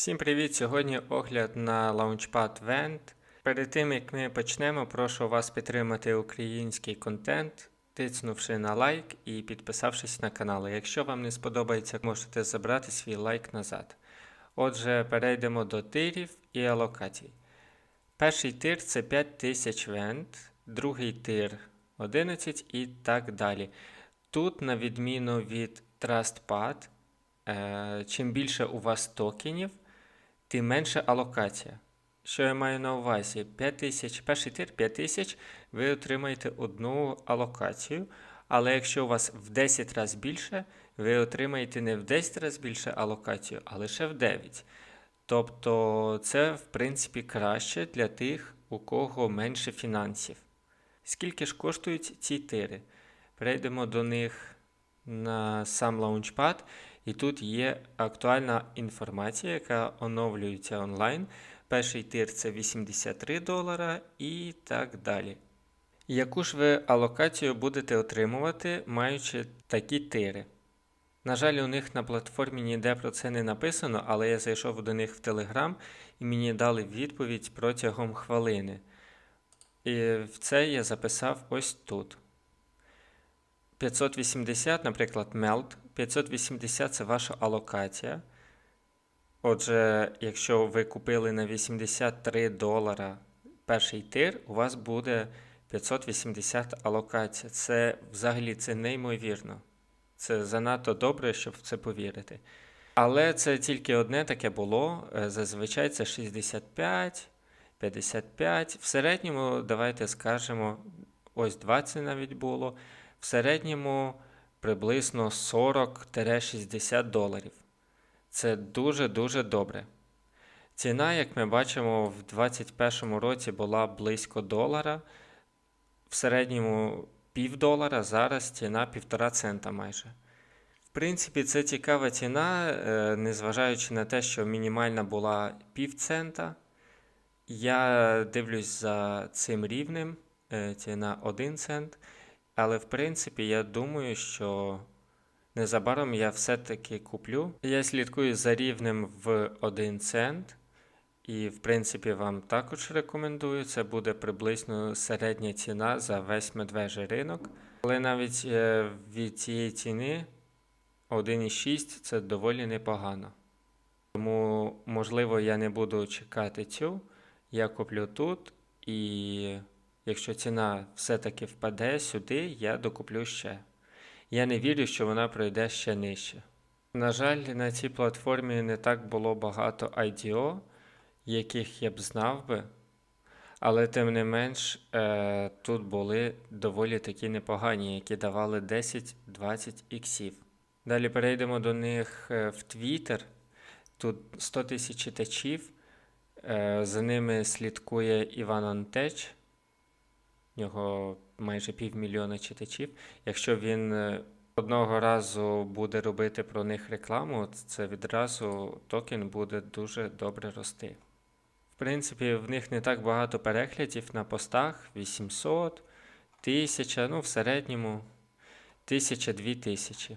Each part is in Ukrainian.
Всім привіт! Сьогодні огляд на Launchpad Vent. Перед тим як ми почнемо, прошу вас підтримати український контент, тицнувши на лайк і підписавшись на канал. Якщо вам не сподобається, можете забрати свій лайк назад. Отже, перейдемо до тирів і алокацій. Перший тир це 5000 вент, другий тир 11 і так далі. Тут, на відміну від TrustPad, е, чим більше у вас токенів, тим менше алокація. Що я маю на увазі? 5000, перший тир 5000, ви отримаєте одну алокацію. Але якщо у вас в 10 разів більше, ви отримаєте не в 10 разів більше алокацію, а лише в 9. Тобто це, в принципі, краще для тих, у кого менше фінансів. Скільки ж коштують ці тири? Перейдемо до них на сам лаунчпад, і тут є актуальна інформація, яка оновлюється онлайн. Перший тир це 83 долара і так далі. Яку ж ви алокацію будете отримувати, маючи такі тири? На жаль, у них на платформі ніде про це не написано, але я зайшов до них в Telegram і мені дали відповідь протягом хвилини. І це я записав ось тут. 580, наприклад, melt. 580 це ваша алокація. Отже, якщо ви купили на 83 долара перший тир, у вас буде 580 алокація. Це взагалі це неймовірно. Це занадто добре, щоб в це повірити. Але це тільки одне таке було. Е, Зазвичай це 65, 55. В середньому, давайте скажемо, ось 20 навіть було. В середньому приблизно 40-60 доларів. Це дуже-дуже добре. Ціна, як ми бачимо, в 2021 році була близько долара. В середньому пів долара, зараз ціна півтора цента майже. В принципі, це цікава ціна, е, незважаючи на те, що мінімальна була пів цента. Я дивлюсь за цим рівнем, е, ціна 1 цент. Але в принципі, я думаю, що незабаром я все-таки куплю. Я слідкую за рівнем в 1 цент. І, в принципі, вам також рекомендую. Це буде приблизно середня ціна за весь медвежий ринок. Але навіть е, від цієї ціни 1,6 це доволі непогано. Тому, можливо, я не буду чекати цю. Я куплю тут, і якщо ціна все-таки впаде сюди, я докуплю ще. Я не вірю, що вона пройде ще нижче. На жаль, на цій платформі не так було багато IDO, яких я б знав би. Але тим не менш, е, тут були доволі такі непогані, які давали 10-20 іксів. Далі перейдемо до них е, в Twitter. Тут 100 тисяч читачів. Е, за ними слідкує Іван Антеч. У нього майже півмільйона читачів. Якщо він е, одного разу буде робити про них рекламу, це відразу токен буде дуже добре рости. В принципі, в них не так багато переглядів на постах 800, 1000, ну в середньому 1000-2000. тисячі.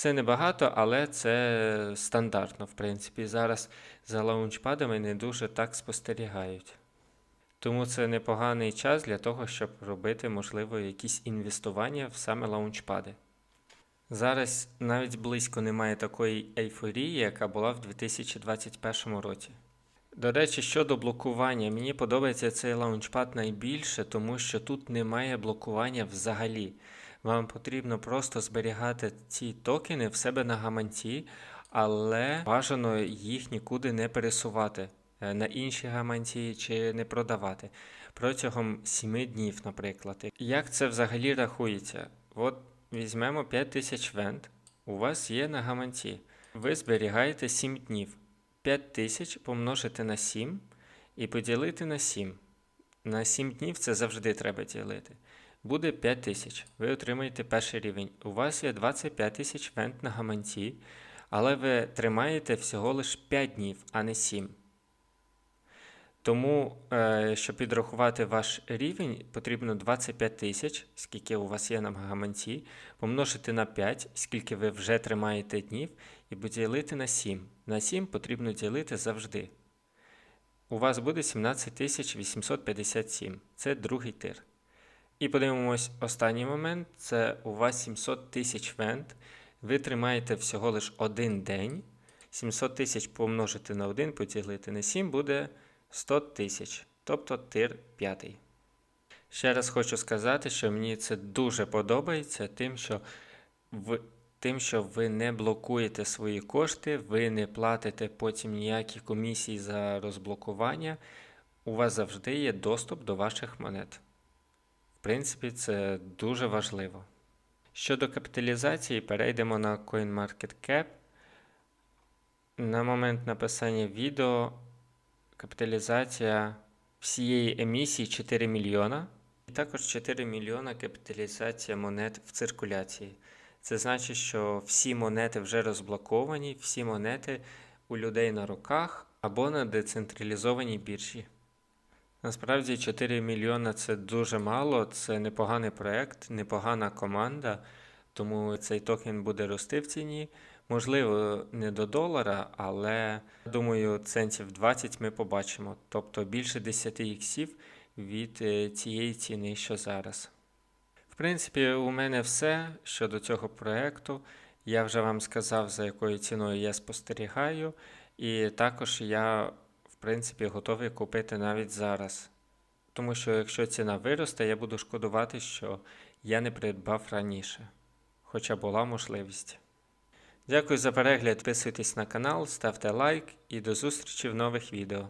Це небагато, але це стандартно, в принципі. Зараз за лаунчпадами не дуже так спостерігають. Тому це непоганий час для того, щоб робити, можливо, якісь інвестування в саме лаунчпади. Зараз навіть близько немає такої ейфорії, яка була в 2021 році. До речі, щодо блокування, мені подобається цей лаунчпад найбільше, тому що тут немає блокування взагалі. Вам потрібно просто зберігати ці токени в себе на гаманці, але бажано їх нікуди не пересувати на інші гаманці чи не продавати протягом 7 днів, наприклад. Як це взагалі рахується? От візьмемо 5000 вент, у вас є на гаманці. Ви зберігаєте 7 днів. 5000 помножити на 7 і поділити на 7. На 7 днів це завжди треба ділити. Буде 5000. Ви отримаєте перший рівень. У вас є 25 тисяч вент на гаманці, але ви тримаєте всього лише 5 днів, а не 7. Тому, е, щоб підрахувати ваш рівень, потрібно 25 тисяч, скільки у вас є на гаманці, помножити на 5, скільки ви вже тримаєте днів, і поділити на 7. На 7 потрібно ділити завжди. У вас буде 17857. Це другий тир. І подивимось останній момент. Це у вас 700 тисяч вент. Ви тримаєте всього лише один день. 700 тисяч помножити на 1, поділити на 7 буде 100 тисяч, тобто тир п'ятий. Ще раз хочу сказати, що мені це дуже подобається, тим, що ви, тим, що ви не блокуєте свої кошти, ви не платите потім ніякі комісії за розблокування. У вас завжди є доступ до ваших монет. В принципі, це дуже важливо. Щодо капіталізації, перейдемо на CoinMarketCap. На момент написання відео капіталізація всієї емісії 4 мільйона. І також 4 мільйона капіталізація монет в циркуляції. Це значить, що всі монети вже розблоковані, всі монети у людей на руках або на децентралізованій біржі. Насправді 4 мільйона це дуже мало, це непоганий проект, непогана команда, тому цей токен буде рости в ціні. Можливо, не до долара, але думаю, центів 20 ми побачимо, тобто більше 10 іксів від е, цієї ціни, що зараз. В принципі, у мене все щодо цього проекту. Я вже вам сказав, за якою ціною я спостерігаю, і також я, в принципі, готовий купити навіть зараз. Тому що якщо ціна виросте, я буду шкодувати, що я не придбав раніше, хоча була можливість. Дякую за перегляд, підписуйтесь на канал, ставте лайк і до зустрічі в нових відео.